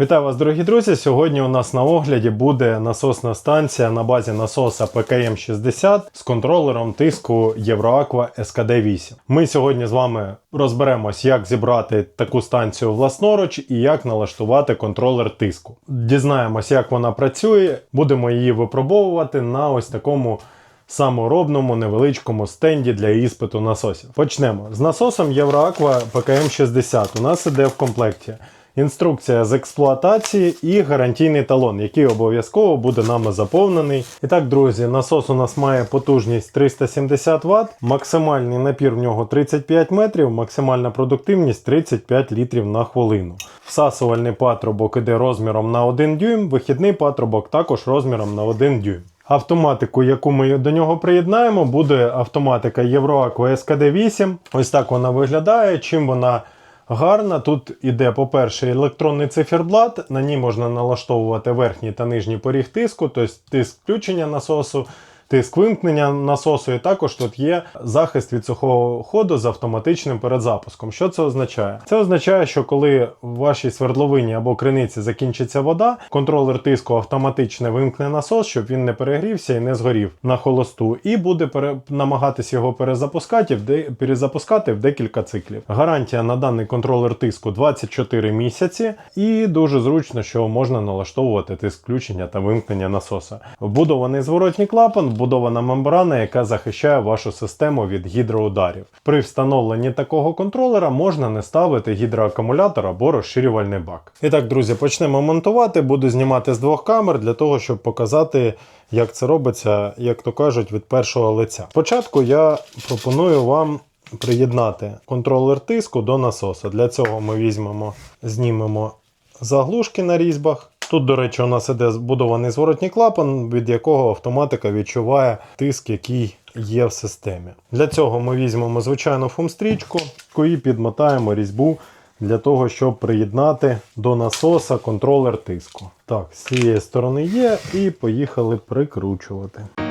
Вітаю вас, дорогі друзі! Сьогодні у нас на огляді буде насосна станція на базі насоса PKM60 з контролером тиску Євроаква SKD8. Ми сьогодні з вами розберемось, як зібрати таку станцію власноруч і як налаштувати контролер тиску. Дізнаємось, як вона працює, будемо її випробовувати на ось такому. Саморобному невеличкому стенді для іспиту насосів. Почнемо з насосом Євроаква PKM60. У нас іде в комплекті інструкція з експлуатації і гарантійний талон, який обов'язково буде нами заповнений. І так, друзі, насос у нас має потужність 370 Вт, максимальний напір в нього 35 метрів, максимальна продуктивність 35 літрів на хвилину. Всасувальний патрубок іде розміром на 1 дюйм, вихідний патрубок також розміром на 1 дюйм. Автоматику, яку ми до нього приєднаємо, буде автоматика Євроаква SKD8. Ось так вона виглядає. Чим вона гарна? Тут іде, по-перше, електронний циферблат. На ній можна налаштовувати верхній та нижній поріг тиску, тобто тиск включення насосу. Тиск вимкнення насосу, і також тут є захист від сухого ходу з автоматичним передзапуском. Що це означає? Це означає, що коли в вашій свердловині або криниці закінчиться вода, контролер тиску автоматично вимкне насос, щоб він не перегрівся і не згорів на холосту, і буде пере... намагатись його перезапускати в, де... перезапускати в декілька циклів. Гарантія на даний контролер тиску 24 місяці, і дуже зручно, що можна налаштовувати тиск включення та вимкнення насоса. Вбудований зворотній клапан вбудована мембрана, яка захищає вашу систему від гідроударів. При встановленні такого контролера можна не ставити гідроакумулятор або розширювальний бак. І так, друзі, почнемо монтувати. Буду знімати з двох камер для того, щоб показати, як це робиться, як то кажуть, від першого лиця. Спочатку я пропоную вам. Приєднати контролер тиску до насоса. Для цього ми візьмемо, знімемо заглушки на різьбах. Тут, до речі, у нас іде збудований зворотній клапан, від якого автоматика відчуває тиск, який є в системі. Для цього ми візьмемо звичайну фумстрічку і підмотаємо різьбу для того, щоб приєднати до насоса контролер тиску. Так, з цієї сторони є, і поїхали прикручувати.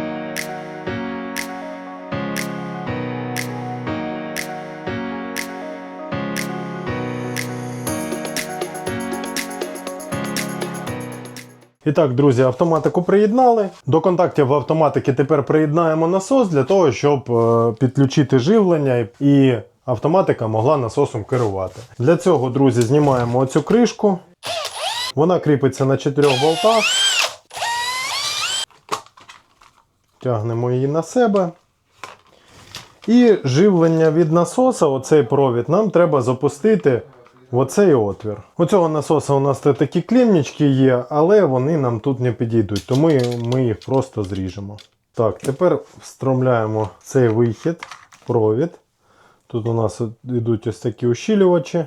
І так, друзі, автоматику приєднали. До контактів автоматики тепер приєднаємо насос для того, щоб е, підключити живлення і автоматика могла насосом керувати. Для цього, друзі, знімаємо оцю кришку. Вона кріпиться на 4 болтах. Тягнемо її на себе. І живлення від насоса, оцей провід, нам треба запустити в оцей отвір. У цього насоса у нас такі клемнички є, але вони нам тут не підійдуть, тому ми їх просто зріжемо. Так, тепер встромляємо цей вихід, провід. Тут у нас йдуть ось такі ущілювачі.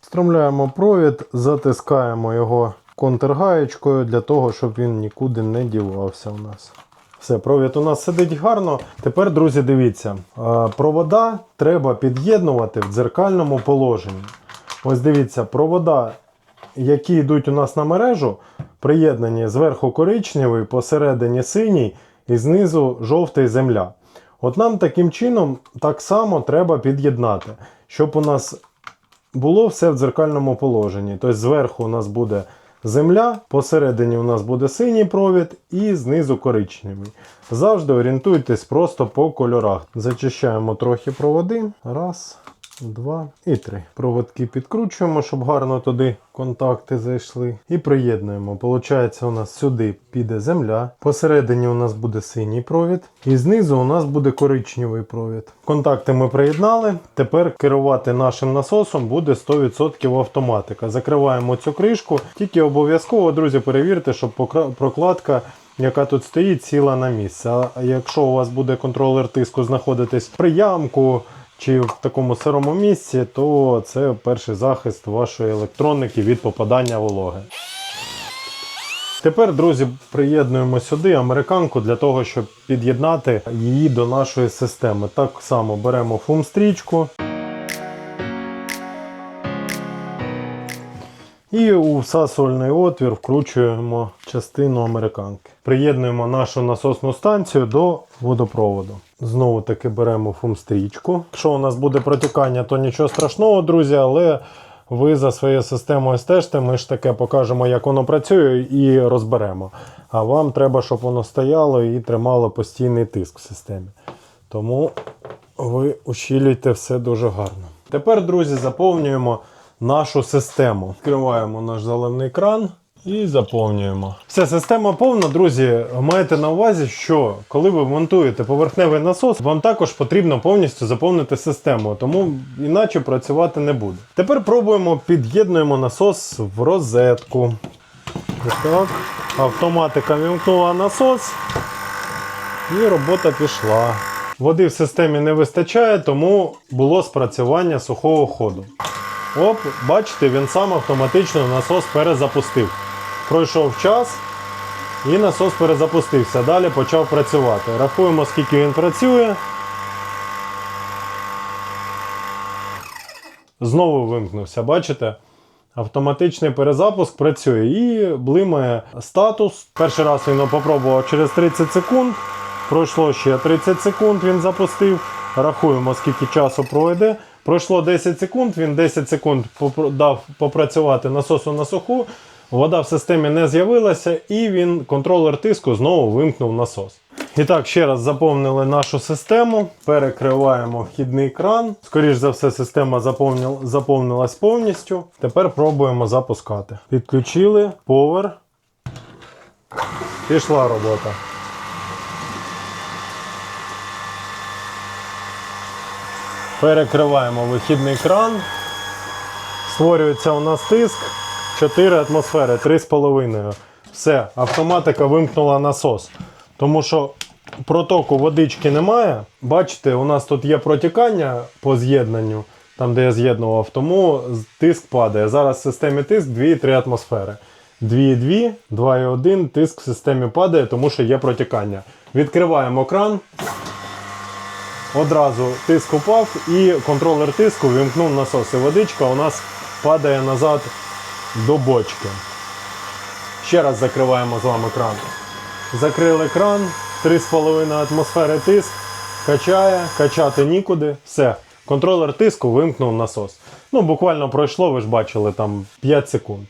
Встромляємо провід, затискаємо його контргаєчкою для того, щоб він нікуди не дівався у нас. Все, провід у нас сидить гарно. Тепер, друзі, дивіться, е, провода треба під'єднувати в дзеркальному положенні. Ось дивіться, провода, які йдуть у нас на мережу, приєднані зверху коричневий, посередині синій і знизу жовтий земля. От нам таким чином так само треба під'єднати, щоб у нас було все в дзеркальному положенні. Тобто зверху у нас буде земля, посередині у нас буде синій провід і знизу коричневий. Завжди орієнтуйтесь просто по кольорах. Зачищаємо трохи проводи. Раз, два і три. Проводки підкручуємо, щоб гарно туди контакти зайшли. І приєднуємо. Получається, у нас сюди піде земля. Посередині у нас буде синій провід. І знизу у нас буде коричневий провід. Контакти ми приєднали. Тепер керувати нашим насосом буде 100% автоматика. Закриваємо цю кришку. Тільки обов'язково, друзі, перевірте, щоб прокладка. Яка тут стоїть, сіла на місце. А якщо у вас буде контролер тиску знаходитись при ямку чи в такому сирому місці, то це перший захист вашої електроніки від попадання вологи. Тепер, друзі, приєднуємо сюди американку для того, щоб під'єднати її до нашої системи. Так само беремо фум-стрічку. І у всасувальний отвір вкручуємо частину американки. Приєднуємо нашу насосну станцію до водопроводу. Знову таки беремо фумстрічку. Якщо у нас буде протікання, то нічого страшного, друзі, але ви за своєю системою стежте, ми ж таке покажемо, як воно працює, і розберемо. А вам треба, щоб воно стояло і тримало постійний тиск в системі. Тому ви ущілюєте все дуже гарно. Тепер, друзі, заповнюємо нашу систему. Відкриваємо наш заливний кран і заповнюємо. Все, система повна, друзі. Маєте на увазі, що коли ви монтуєте поверхневий насос, вам також потрібно повністю заповнити систему, тому іначе працювати не буде. Тепер пробуємо під'єднуємо насос в розетку. Так. Автоматика вімкнула насос. І робота пішла. Води в системі не вистачає, тому було спрацювання сухого ходу. Оп, бачите, він сам автоматично насос перезапустив. Пройшов час і насос перезапустився. Далі почав працювати. Рахуємо, скільки він працює. Знову вимкнувся, бачите? Автоматичний перезапуск працює і блимає статус. Перший раз він попробував через 30 секунд. Пройшло ще 30 секунд, він запустив. Рахуємо, скільки часу пройде. Пройшло 10 секунд, він 10 секунд дав попрацювати насосу на суху. Вода в системі не з'явилася, і він контролер тиску знову вимкнув насос. І так, ще раз заповнили нашу систему, перекриваємо вхідний кран. Скоріше за все, система заповнил- заповнилась повністю. Тепер пробуємо запускати. Підключили повер. Пішла робота. Перекриваємо вихідний кран. Створюється у нас тиск 4 атмосфери, 3,5. Все, автоматика вимкнула насос. Тому що протоку водички немає. Бачите, у нас тут є протікання по з'єднанню, там де я з'єднував, тому тиск падає. Зараз в системі тиск 2,3 атмосфери. 2,2, 2,1 тиск в системі падає, тому що є протікання. Відкриваємо кран. Одразу тиск упав і контролер тиску вимкнув насос. І водичка у нас падає назад до бочки. Ще раз закриваємо з вами кран. Закрили кран, 3,5 атмосфери тиск, качає, качати нікуди. Все. Контролер тиску вимкнув насос. Ну, буквально пройшло, ви ж бачили, там 5 секунд.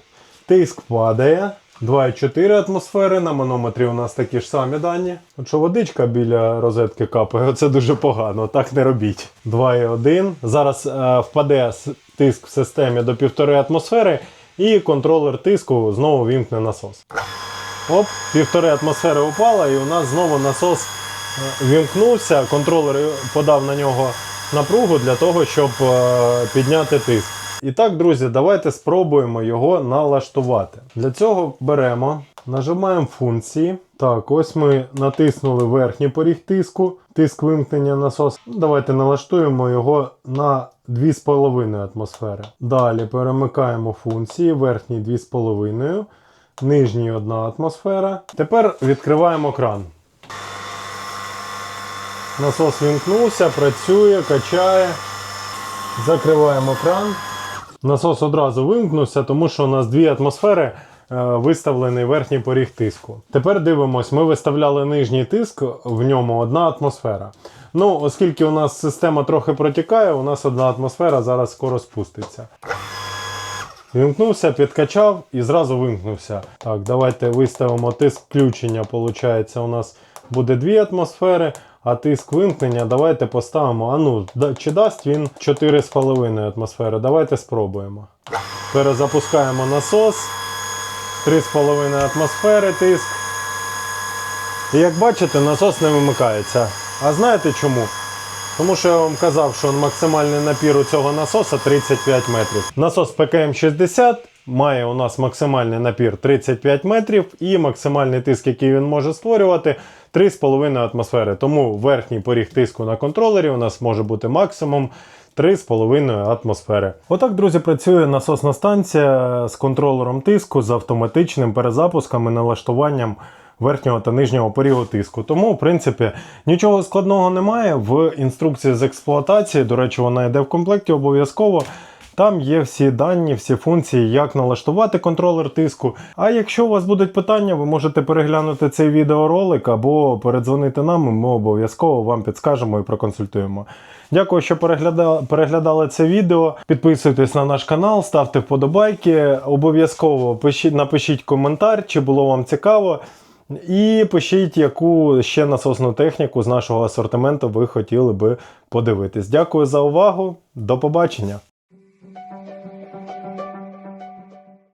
Тиск падає. 2,4 атмосфери. На манометрі у нас такі ж самі дані. От водичка біля розетки капає, це дуже погано, так не робіть. 2,1. Зараз е, впаде тиск в системі до 1,5 атмосфери, і контролер тиску знову вімкне насос. Оп, півтори атмосфери упала, і у нас знову насос е, вімкнувся. Контролер подав на нього напругу для того, щоб е, підняти тиск. І так, друзі, давайте спробуємо його налаштувати. Для цього беремо, нажимаємо функції. Так, ось ми натиснули верхній поріг тиску, тиск вимкнення насосу. Давайте налаштуємо його на 2,5 атмосфери. Далі перемикаємо функції, верхній 2,5, нижній 1 атмосфера. Тепер відкриваємо кран. Насос вімкнувся, працює, качає. Закриваємо кран. Насос одразу вимкнувся, тому що у нас дві атмосфери е, виставлений верхній поріг тиску. Тепер дивимось, ми виставляли нижній тиск, в ньому одна атмосфера. Ну, оскільки у нас система трохи протікає, у нас одна атмосфера зараз скоро спуститься. Вімкнувся, підкачав і зразу вимкнувся. Так, давайте виставимо тиск включення. Получається, у нас буде 2 атмосфери, а тиск вимкнення давайте поставимо. А ну, да- чи дасть він 4,5 атмосфери? Давайте спробуємо. Перезапускаємо насос. 3,5 атмосфери тиск. І як бачите, насос не вимикається. А знаєте чому? Тому що я вам казав, що максимальний напір у цього насоса 35 метрів. Насос ПКМ 60 має у нас максимальний напір 35 метрів і максимальний тиск, який він може створювати, 3,5 атмосфери. Тому верхній поріг тиску на контролері у нас може бути максимум 3,5 атмосфери. Отак, друзі, працює насосна станція з контролером тиску, з автоматичним перезапуском і налаштуванням верхнього та нижнього порігу тиску. Тому, в принципі, нічого складного немає. В інструкції з експлуатації, до речі, вона йде в комплекті обов'язково. Там є всі дані, всі функції, як налаштувати контролер тиску. А якщо у вас будуть питання, ви можете переглянути цей відеоролик або передзвонити нам, і ми обов'язково вам підскажемо і проконсультуємо. Дякую, що переглядали, переглядали це відео. Підписуйтесь на наш канал, ставте вподобайки. Обов'язково пишіть, напишіть коментар, чи було вам цікаво. І пишіть, яку ще насосну техніку з нашого асортименту ви хотіли би подивитись. Дякую за увагу. До побачення!